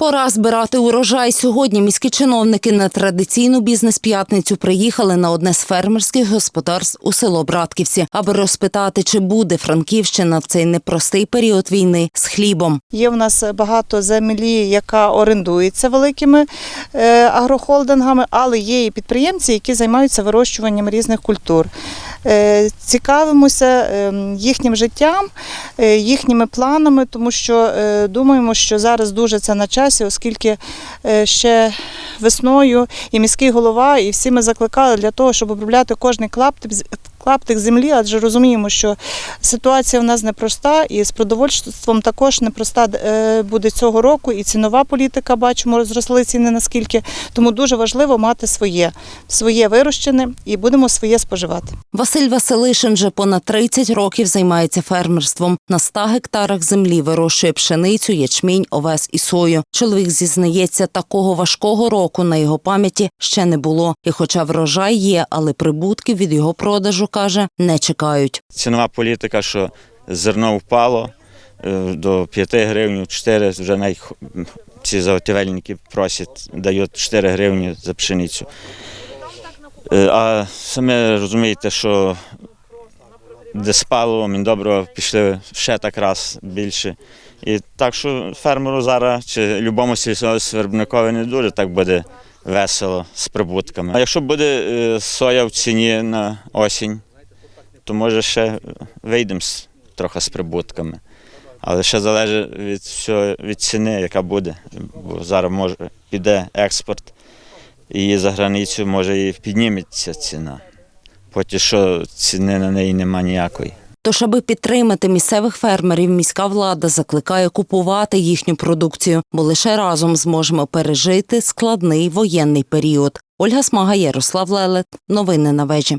Пора збирати урожай. Сьогодні міські чиновники на традиційну бізнес-п'ятницю приїхали на одне з фермерських господарств у село Братківці, аби розпитати, чи буде Франківщина в цей непростий період війни з хлібом. Є в нас багато землі, яка орендується великими е, агрохолдингами, але є і підприємці, які займаються вирощуванням різних культур. Е, Цікавимося е, їхнім життям, е, їхніми планами, тому що е, думаємо, що зараз дуже це на часі, оскільки ще весною і міський голова, і всі ми закликали для того, щоб обробляти кожний клаптик, клаптик землі, адже розуміємо, що ситуація в нас непроста, і з продовольством також непроста е, буде цього року. І цінова політика, бачимо, зросли ціни наскільки. Тому дуже важливо мати своє, своє вирощене і будемо своє споживати. Василь Василишин вже понад 30 років займається фермерством. На 100 гектарах землі вирощує пшеницю, ячмінь, овес і сою. Чоловік зізнається, такого важкого року на його пам'яті ще не було. І хоча врожай є, але прибутків від його продажу, каже, не чекають. цінова політика, що зерно впало е, до 5 гривень, 4, вже навіть ці заготівельники просять, дають 4 гривні за пшеницю. Е, А самі розумієте, що де з паливом і добро пішли ще так раз більше. І так що фермеру зараз чи любому сільськогосподарникові не дуже так буде весело з прибутками. А якщо буде е, соя в ціні на осінь, то може ще вийдемо трохи з прибутками. Але ще залежить від всього, від ціни, яка буде. Бо зараз може піде експорт, і за границю може і підніметься ціна. Поки що ціни на неї нема ніякої. Тож, аби підтримати місцевих фермерів, міська влада закликає купувати їхню продукцію, бо лише разом зможемо пережити складний воєнний період. Ольга Смага, Ярослав Лелет. Новини на вежі.